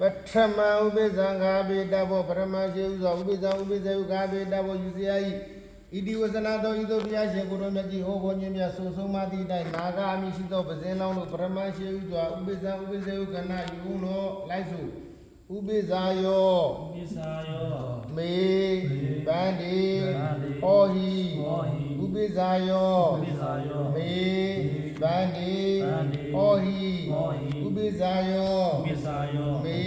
ပထမဥပိ္ပဇံဃာပိတဘောပရမရှိဥသောဥပိ္ပဇံဥပိ္ပဇေဥဃာပိတဘောယူစရာဤဣတိဝဇနာတော်ဤသို့ဘုရားရှင်ကိုရောမြတ်ကြီးဟောပေါ်ခြင်းမြတ်ဆိုဆုံးမသည့်တိုင်နာဂအမိရှိသောပဇင်းလောင်းတို့ပရမရှိဥစွာဥပိ္ပဇံဥပိ္ပဇေဥကနာယူလို့လိုက်စုဥပိ္ပဇာယောပိစာယောမေဗန္ဒီဗန္တိဟောဟိဟောဟိဥပိ္ပဇာယောပိစာယောမေဗန္ဒီဗန္တိဟောဟိ ဟောဟိဥပိ္ပဇာယောပိစာယောမေ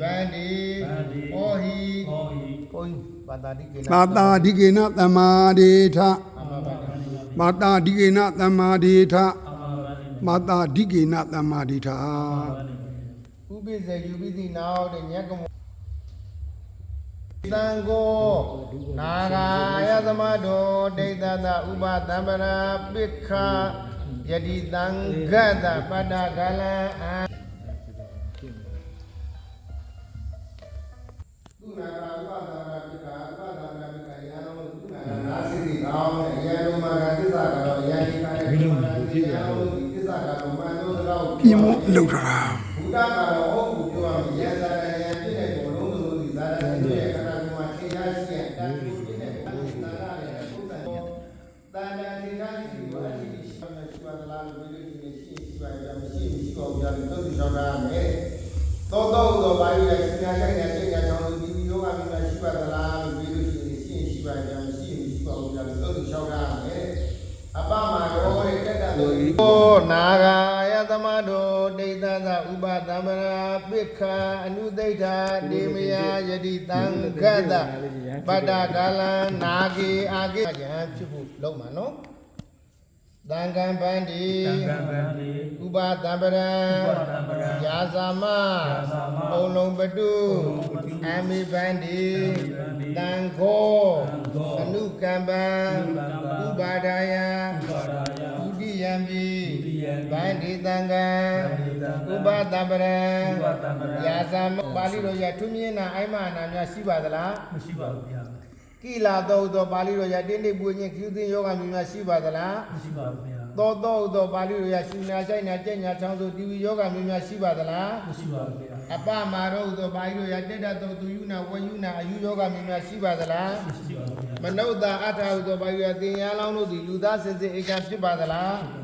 ဗန္ဒီဗန္တိဟောဟိဟောဟိဘုန်းပါတာတိကေနမာတာဒီကေနသမ္မာဒေထအမဘာတိမာတာဒီကေနသမ္မာဒေထအမဘာတိမာတာဒီကေနသမ္မာဒေထဥပိ္ပဇေယူပိတိနာဟောတဲ့ညက်ကမော တံကိုနာဂာယသမတောဒိဋ္ဌသဥပသံပရာပိက္ခယတိတံဂတ္တပတ္တကလံအာသူနာဂာဥပသံပရာပိက္ခဥပသံပရာပိက္ခယံလုံးသူနာဂာနာစိတိကောင်းတဲ့ယံလုံးမှာကသစ္စာကတော့ယံဒီကတဲ့ဒီလိုဖြစ်ရအောင်ဒီသစ္စာကတော့မှန်တော့တော့ပြင်းမလောက်တာဘုရားကတော့ လို့လဲစဉ်းစားဆိုင်တဲ့စိတ်ကြောင့်ဒီဒီယောဂမိမရှိပါသလားလို့ပြောလို့ရှိရင်ရှိရှိပါရမရှိမရှိပါဘူးကြာလို့သုတ်လျှောက်တာမယ်အပမရောတဲ့တက်တတ်လို့ဩနာဂာယသမတောဒိဋ္ဌသဥပသမ္ပရာပိက္ခအနုဒိဋ္ဌဒေမယယတိတံခတ္တပတ္တကာလံနာဂေအာဂေယဟံဖြစ်ဖို့လုံးမှာနော် တံကံပန္တိတံကံဗန္တိဥပသံပရံဥပသံပရံယာသာမယာသာမဘုံလုံးပတုအမိပန္တိအမိပန္တိတံခောတံခောအနုကမ္ပံအနုကမ္ပံဥပါဒာယံဥပါဒာယဒုတိယံပိဒုတိယံပိဗန္တိတံကံဗန္တိတံကံဥပသံပရံဥပသံပရံယာသာမပါဠိတော်ရထွမြင့်နာအိုင်မနာများရှိပါသလားမရှိပါဘူးဗျာ ကိလာတော်သောပါဠိတော်ရတင်းတိပွေညင်ကျူးသိယောဂမျိုးများရှိပါသလားမရှိပါဘူးဗျာသောသောသောပါဠိတော်ရရှင်နာဆိုင်နာကြက်ညာချောင်းဆိုတီဝီယောဂမျိုးများရှိပါသလားမရှိပါဘူးဗျာအပမာရောသောပါဠိတော်ရတက်တတ်သောသူယုနာဝယုနာအယူယောဂမျိုးများရှိပါသလားမရှိပါဘူးဗျာမနုဿာအထာဟုသောပါဠိတော်သင်ညာလောင်းတို့သည်လူသားစင်စစ်အိကံဖြစ်ပါသလားမရှိ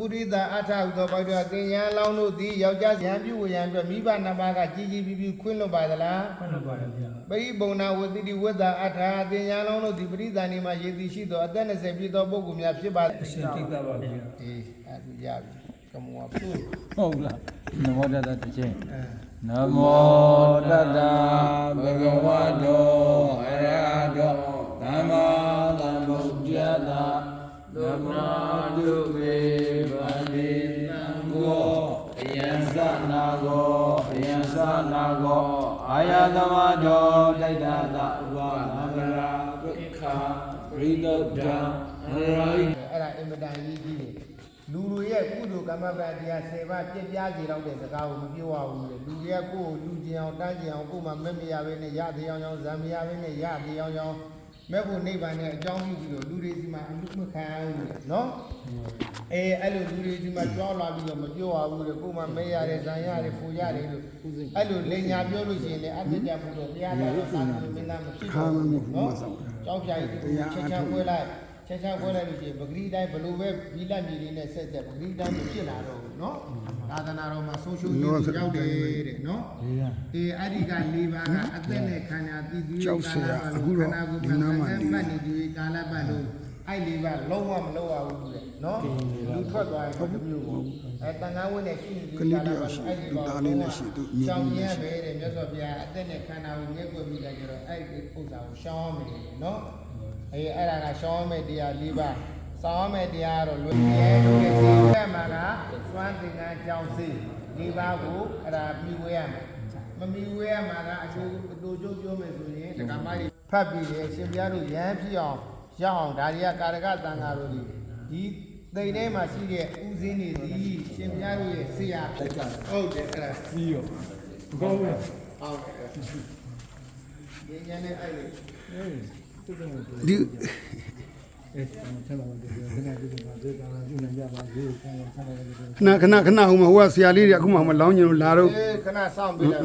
ပါဘူးဗျာပုရိသအထာဟုသောပါဠိတော်သင်ညာလောင်းတို့သည်ယောက်ျားရံပြုဝရံအတွက်မိဘနှစ်ပါးကကြီးကြီးပြပြခွင့်လွတ်ပါသလားမှန်ပါပါဗျာပရိပုံနာဝတိတိဝတ္တအထာသင်ညာလောင်းတို့သည်ပရိသန်နေမှာရည်တည်ရှိသောအသက်20ပြည့်သောပုဂ္ဂိုလ်များဖြစ်ပါအရှင်တိတ်ပါဗျာအေးအဲ့ဒီရပြီကမောပုဟုတ်လားနမောတတတစ်ချိန်အဲနမောတတဘဂဝတောအရဟတောသမ္မာသမ္ဗုဒ္ဓတသမ္မာဒု ယသမတောဒိဋ္ဌသဥပသမ္ပရာပိက္ခပရိဒုဒ္ဓံရိုအဲ့ဒါအင်မတန်ကြီးကြီးတယ်လူတွေရဲ့ကုသိုလ်ကမ္မပတရား10ပါးပြည့်ပြားစီတော့တဲ့စကားကိုမပြောရဘူးလေလူရဲ့ကိုယ်လူကျင်အောင်တန်းကျင်အောင်ကိုယ်မှမက်မရဘဲနဲ့ရတရားအောင်ဇံမရဘဲနဲ့ရတရားအောင်မဲ့ဖို့နိဗ္ဗာန်နဲ့အကြောင်းပြုပြီးတော့လူတွေစီမှာအမှုမခံရဘူးလေနော် အဲအဲ့လိုလူတွေဒီမှာကြောက်လာပြီးတော့မပြောရဘူးတဲ့ကိုမှမဲရတယ်ဇံရတယ်ဖူရတယ်လို့အဲ့လိုလင်ညာပြောလို့ရှိရင်လည်းအပြစ်ကြံဖို့တော့ဘုရားတော်ကသာမန်မင်းသားမရှိဘူးနော်ကြောက်ကြိုက်ချက်ချက်ခွဲလိုက်ချက်ချက်ခွဲလိုက်လို့ရှိရင်ပဂရိတိုင်းဘလို့ပဲဘီလက်မြေလေးနဲ့ဆက်ဆက်ပဂရိတိုင်းမဖြစ်လာတော့ဘူးနော်သာသနာတော်မှာဆုံးရှုံးရေးရောက်တယ်တဲ့နော်အေးအဲ့ဒီက၄ပါးကအသက်နဲ့ခန္ဓာတည်တည်ခန္ဓာကိုယ်ခန္ဓာကိုယ်မှတ်နေဒီကာလပတ်လို့ အဲ့လေးပါလုံးဝမလုံးရဘူးလေနော်လူထွက်သွားရင်ဒီမျိုးကိုအဲတန်ခါဝင်းနဲ့ရှိနေတဲ့ကလေးတွေရှိလူသားလေးနဲ့ရှိသူမြင်နေရှိပဲတဲ့မြတ်စွာဘုရားအသက်နဲ့ခန္ဓာကိုမြဲကွယ်ပြီးလိုက်ကြတော့အဲ့ဒီဥစ္စာကိုရှောင်းမယ်နော်အဲအဲ့ဒါကရှောင်းမယ်တရားလေးပါစောင်းမယ်တရားတော့လွယ်ရဲလို့ရဲ့စီကမှာကသွမ်းသင်္ကန်းကြောင်းစီလေးပါကိုအဲ့ဒါပြီးဝဲရမယ်မမီဝဲရမှာကအချိုးအတူချုပ်ပြောမယ်ဆိုရင်တက္ကမကြီးဖတ်ပြီးရရှင်ပြားတို့ရမ်းဖြစ်အောင် ရအောင်ဒါတွေကကာရကတန်ဃာတို့ဒီဒီသိနေမှာရှိတဲ့ဥစင်းတွေဒီရှင်ပြားတို့ရဲ့ဆရာဖြစ်တာဟုတ်တယ်အဲ့ဒါစီရောကောင်းတယ်ဟုတ်တယ်ဒီညနေအဲ့လိုဒီအေးဆက်ပါပါဒီခဏဒီမှာဒီကံယူနေကြပါဒီကံဆက်ပါပါဒီခဏခဏခဏဟိုမှာဟိုကဆရာလေးတွေအခုမှမလောင်းကျင်လို့လာတော့အေးခဏစောင့်ပြီးလိုက်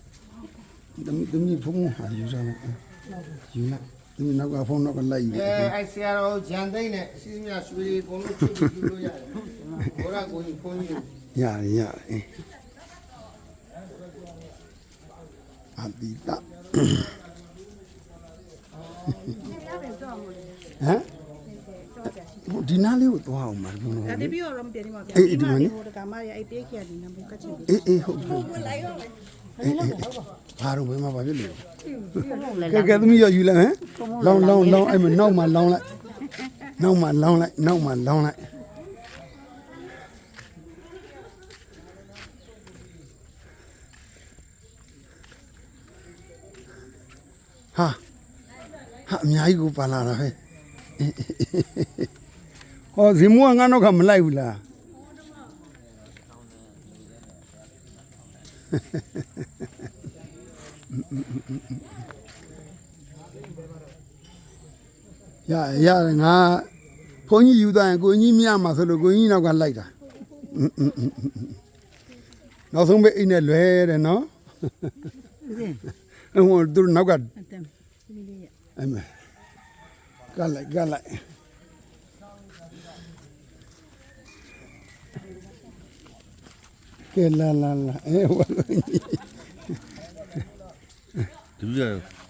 တမီတမီဖုန်းဟာယူစားလိုက်ယူလိုက်တမီနောက်ကဖုန်းနောက်ကလိုက်ယူအဲအဲ့ဆရာတော်ဂျန်သိန်းနဲ့အစီအမြဆွေးကုန်လို့ချုပ်ပြီးလို့ရတယ်ဘောရကိုကြီးဖုန်းကြီးရတယ်ရတယ်အတိတဟမ်ဒီနားလေးကိုသွားအောင်မှာဘုံဒါတော့တပြီးတော့မပြင်းနေပါဗျာအေးအေးဒီမှာနိဟိုတကမရအဲ့တေးခရဒီနံပါတ်ကချင်အေးအေးဟုတ်ဟုတ်အေးအေး ဘာတော့ဘယ်မှာပါဖြစ်လို့ကဲကဲသမီးရယူလိုက်ဟမ်လောင်းလောင်းလောင်းအဲ့မနောက်မှလောင်းလိုက်နောက်မှလောင်းလိုက်နောက်မှလောင်းလိုက်ဟာဟာအများကြီးကိုပါလာတာဟဲ့ဟောဇင်မွားငါနောက်ကမလိုက်ဘူးလား ရရတယ်ငါဘုန်းကြီးယူသွားရင်ကိုကြီးမရမှာဆိုလို့ကိုကြီးနောက်ကလိုက်တာနောက်ဆုံးပဲအိမ်နဲ့လွဲတယ်နော်ဟိုသူနောက်ကအမေကလိုက်ကလိုက် ကဲလာလာလာအဲဟိုတပည့်